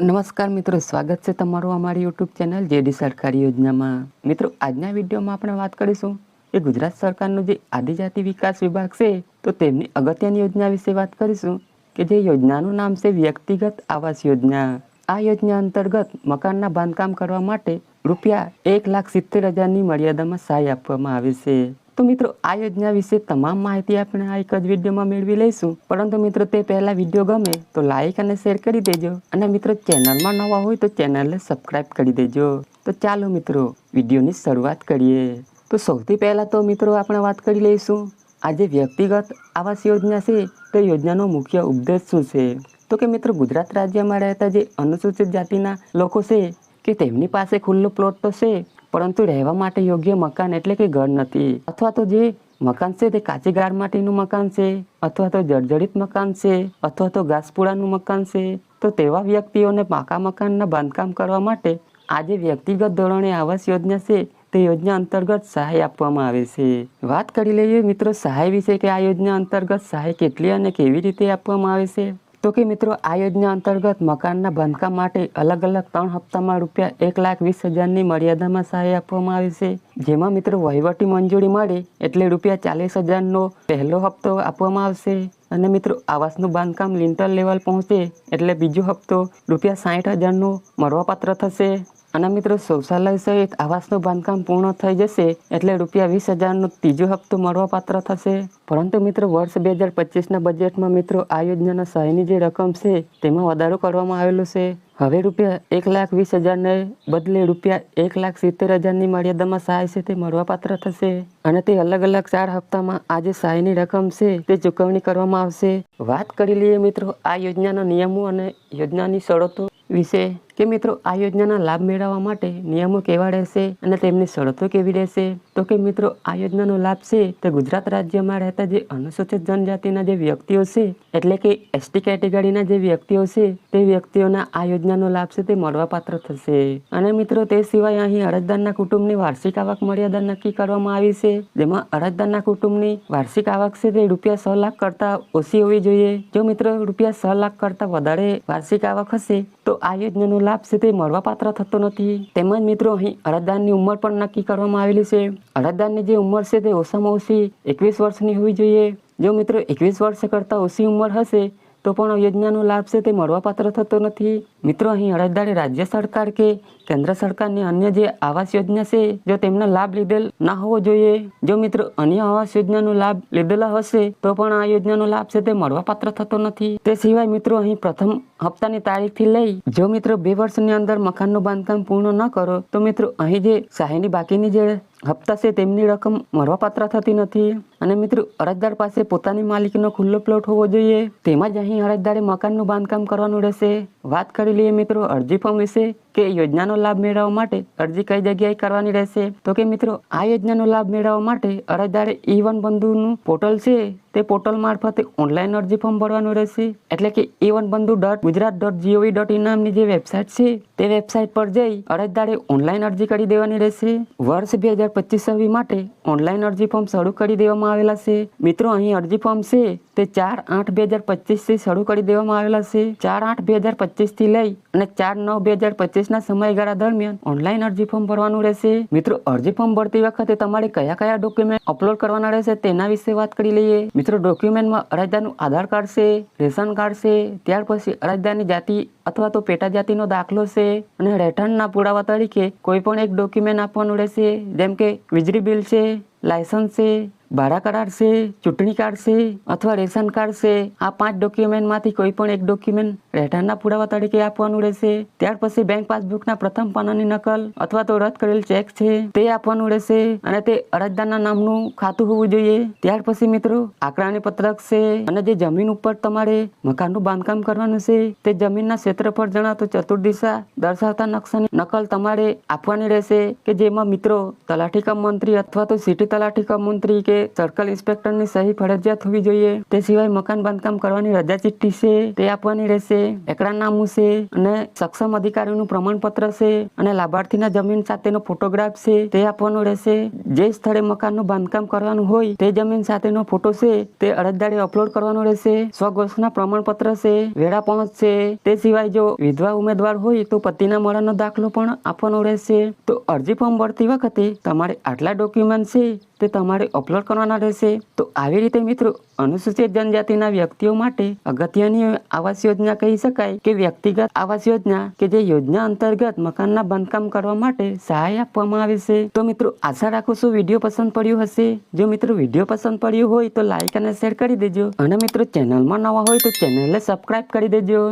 નમસ્કાર મિત્રો, સ્વાગત છે તમારું અમારી યુટ્યુબ ચેનલ જેડી સરકારી યોજનામાં. મિત્રો, આજના વિડીયોમાં આપણે વાત કરીશું કે ગુજરાત સરકારનો જે આદિજાતિ વિકાસ વિભાગ છે, તો તેમની અગત્યની યોજના વિશે વાત કરીશું કે જે યોજનાનું નામ છે વ્યક્તિગત આવાસ યોજના. આ યોજના અંતર્ગત મકાનના બાંધકામ કરવા માટે રૂપિયા એક લાખ સિત્તેર હજારની મર્યાદામાં સહાય આપવામાં આવે છે. તો મિત્રો આ યોજના વિશે તમામ માહિતી આપણે આ એક જ વિડીયોમાં મેળવી લઈશું. પરંતુ મિત્રો, તે પહેલાં વીડિયો ગમે તો લાઇક અને શેર કરી દેજો. અને મિત્રો, ચેનલમાં નવા હોય તો ચેનલને સબસ્ક્રાઈબ કરી દેજો. તો ચાલો મિત્રો, વિડીયોની શરૂઆત કરીએ. તો સૌથી પહેલાં તો મિત્રો, આપણે વાત કરી લઈશું. આ જે વ્યક્તિગત આવાસ યોજના છે, તે યોજનાનો મુખ્ય ઉપદેશ શું છે? તો કે મિત્રો, ગુજરાત રાજ્યમાં રહેતા જે અનુસૂચિત જાતિના લોકો છે, કે તેમની પાસે ખુલ્લો પ્લોટ તો છે પરંતુ રહેવા માટે યોગ્ય મકાન એટલે કે ઘર નથી. અથવા તો જે મકાન છે તે કાચી ગાર માટીનું મકાન છે, અથવા તો જર્જરિત મકાન છે, અથવા તો ઘાસપુડાનું મકાન છે, તો તેવા વ્યક્તિઓને પાકા મકાનના બાંધકામ કરવા માટે આજે વ્યક્તિગત ધોરણે આવાસ યોજના છે, તે યોજના અંતર્ગત સહાય આપવામાં આવે છે. વાત કરી લઈએ મિત્રો, સહાય વિશે કે આ યોજના અંતર્ગત સહાય કેટલી અને કેવી રીતે આપવામાં આવે છે? તો કે મિત્રો, આ યોજના અંતર્ગત મકાનના બાંધકામ માટે અલગ અલગ ત્રણ હપ્તામાં રૂપિયા એક લાખ વીસ હજારની મર્યાદામાં સહાય આપવામાં આવી છે. જેમાં મિત્રો, વહીવટી મંજૂરી મળે એટલે રૂપિયા ચાલીસ હજારનો પહેલો હપ્તો આપવામાં આવશે. અને મિત્રો, આવાસનું બાંધકામ લિન્ટર લેવલ પહોંચે એટલે બીજો હપ્તો રૂપિયા સાઠ હજારનો મળવાપાત્ર થશે. અને મિત્રો, શૌચાલય સહિત આવાસનું બાંધકામ પૂર્ણ થઈ જશે એટલે રૂપિયા વીસ હજારનો ત્રીજો હપ્તો મળવાપાત્ર થશે. પરંતુ મિત્રો, વર્ષ બે હજાર પચીસના બજેટમાં મિત્રો, આ યોજનાના સહાયની જે રકમ છે, તેમાં વધારો કરવામાં આવેલો છે. હવે રૂપિયા એક લાખ વીસ હજારને બદલે રૂપિયા એક લાખ સિત્તેર હજારની મર્યાદામાં સહાય છે તે મળવાપાત્ર થશે. અને તે અલગ અલગ ચાર હપ્તામાં આ જે સહાયની રકમ છે, તે ચૂકવણી કરવામાં આવશે. વાત કરી લઈએ મિત્રો, આ યોજનાના નિયમો અને યોજનાની શરતો વિશે. કે મિત્રો, આ યોજનાના લાભ મેળવવા માટે નિયમો કેવા રહેશે અને તેમની શરતો કેવી રહેશે? તો કે મિત્રો, આ યોજનાનો લાભ છે તે ગુજરાત રાજ્યમાં રહેતા જે અનુસૂચિત જનજાતિના જે વ્યક્તિઓ છે, એટલે કે એસટી કેટેગરીના જે વ્યક્તિઓ છે, તે વ્યક્તિઓના આ યોજનાનો લાભ છે તે મળવાપાત્ર થશે. અને મિત્રો, તે સિવાય અહીં અરજદારના કુટુંબની વાર્ષિક આવક મર્યાદા નક્કી કરવામાં આવી છે. જેમાં અરજદારના કુટુંબની વાર્ષિક આવક છે તે રૂપિયા છ લાખ કરતા ઓછી હોવી જોઈએ. જો મિત્રો, રૂપિયા છ લાખ કરતા વધારે વાર્ષિક આવક હશે, તો આ યોજનાનો લાભ છે તે મળવાપાત્ર થતો નથી. તેમજ મિત્રો, અહીં અરજદારની ઉંમર પણ નક્કી કરવામાં આવેલી છે. અરજદારની જે ઉંમર છે તે ઓછામાં ઓછી એકવીસ વર્ષની હોવી જોઈએ. જો મિત્રો, એકવીસ વર્ષ કરતાં ઓછી ઉંમર હશે તો પણ યોજનાનો લાભ છે તે મળવાપાત્ર થતો નથી. મિત્રો, અહીં અરજદારે રાજ્ય સરકાર કે કેન્દ્ર સરકારની અન્ય જે આવાસ યોજના છે, જો તેમનો લાભ લીધેલ ના હોવો જોઈએ. જો મિત્રો, અન્ય આવાસ યોજનાનો લાભ લીધેલા હશે, તો પણ આ યોજનાનો લાભ છે તે મળવાપાત્ર થતો નથી. તે સિવાય મિત્રો, અહીં પ્રથમ હપ્તાની તારીખથી લઈ, જો મિત્રો બે વર્ષની અંદર મકાનનું બાંધકામ પૂર્ણ ન કરો, તો મિત્રો, અહીં જે સહાયની બાકીની જે હપ્તા છે તેમની રકમ મળવાપાત્ર થતી નથી. અને મિત્રો, અરજદાર પાસે પોતાની માલિકીનો ખુલ્લો પ્લોટ હોવો જોઈએ. તેમાં જ અહીં અરજદારે મકાનનું બાંધકામ કરવાનું રહેશે. વાત કરી લઈએ મિત્રો, અરજી ફોર્મ વિશે કે યોજનાનો લાભ મેળવવા માટે અરજી કઈ જગ્યાએ કરવાની રહેશે. તો કે મિત્રો, આ યોજનાનો લાભ મેળવવા માટે અરજદારે ઈ વન બંધુનું પોર્ટલ છે. તે પોર્ટલ મારફતે ઓનલાઈન અરજી ફોર્મ ભરવાનું રહેશે. એટલે કે એ Van Bandhu dot Gujarat dot GOV dot in નામની જે વેબસાઇટ છે, તે વેબસાઇટ પર જઈ અરજદારે ઓનલાઈન અરજી કરી દેવાની રહેશે. વર્ષ બે હજાર પચીસ માટે ઓનલાઈન અરજી ફોર્મ શરૂ કરી દેવામાં આવેલા છે. મિત્રો, અહીં અરજી ફોર્મ છે. તે ચાર આઠ બે હજાર પચીસથી શરૂ કરી દેવામાં આવેલા છે. ચાર આઠ બે હજાર પચીસથી લઈ અને ચાર નવ બે હજાર પચીસના સમયગાળા દરમિયાન ઓનલાઈન અરજી ફોર્મ ભરવાનું રહેશે. મિત્રો, અરજી ફોર્મ ભરતી વખતે તમારે કયા કયા ડોક્યુમેન્ટ અપલોડ કરવાના રહેશે તેના વિશે વાત કરી લઈએ. મિત્રો, ડોક્યુમેન્ટમાં અરજદારનું આધાર કાર્ડ છે, રેશન કાર્ડ છે, ત્યાર પછી અરજદારની જાતિ અથવા તો પેટા જાતિનો દાખલો છે અને રહેઠાણના પુરાવા તરીકે કોઈ પણ એક ડોક્યુમેન્ટ આપવાનું રહેશે. જેમ કે વીજળી બિલ છે, લાયસન્સ છે ભાડા કરાર છે, ચૂંટણી કાર્ડ છે, અથવા રેશન કાર્ડ છે, આ પાંચ ડોક્યુમેન્ટમાંથી કોઈ પણ એક ડોક્યુમેન્ટ રહેઠાણના પુરાવા તરીકે આપવાનું રહેશે. ત્યાર પછી બેંક પાસબુકના પ્રથમ પાનાની નકલ અથવા તો રદ કરેલ ચેક છે, તે આપવાનું રહેશે અને તે અરજદારના નામનું ખાતું હોવું જોઈએ. ત્યાર પછી મિત્રો, આંકડાની પત્રક છે અને જે જમીન ઉપર તમારે મકાનનું બાંધકામ કરવાનું છે, તે જમીનના ક્ષેત્રફળ જણાતો ચતુર્દિશા દર્શાવતા નકશાની નકલ તમારે આપવાની રહેશે કે જેમાં મિત્રો તલાટી કમ મંત્રી અથવા તો સિટી તલાટી કમ મંત્રી કે સર્કલ ઇન્સ્પેક્ટરની સહી ફરજિયાત હોવી જોઈએ. તે સિવાય મકાન બાંધકામ કરવાની રજા ચિઠ્ઠી છે, તે આપવાની રહેશે એકરારનામું છે અને સક્ષમ અધિકારીનું પ્રમાણપત્ર છે અને લાભાર્થીના જમીન સાથેનો ફોટોગ્રાફ છે, તે આપવાનું રહેશે. જે સ્થળે મકાનનું બાંધકામ કરવાનું હોય, તે જમીન સાથેનો ફોટો છે, તે અરજદારે અપલોડ કરવાનો રહેશે. સ્વઘોષણા પ્રમાણપત્ર છે, વેળા પહોંચ છે. તે સિવાય જો વિધવા ઉમેદવાર હોય, તો પતિના મરણનો દાખલો પણ આપવાનો રહેશે. તો અરજી ફોર્મ ભરતી વખતે તમારે આટલા ડોક્યુમેન્ટ છે, તે તમારે અપલોડ કરવાના રહેશે. તો આવી રીતે મિત્રો, અનુસૂચિત જનજાતિના વ્યક્તિઓ માટે અગત્યની આવાસ યોજના કહી શકાય કે વ્યક્તિગત આવાસ યોજના કે જે યોજના અંતર્ગત મકાનના બાંધકામ કરવા માટે સહાય આપવામાં આવે છે. તો મિત્રો, આશા રાખું છું વીડિયો પસંદ પડ્યો હશે. જો મિત્રો વીડિયો પસંદ પડ્યો હોય તો લાઇક અને શેર કરી દેજો. અને મિત્રો, ચેનલમાં નવા હોય તો ચેનલને સબસ્ક્રાઇબ કરી દેજો.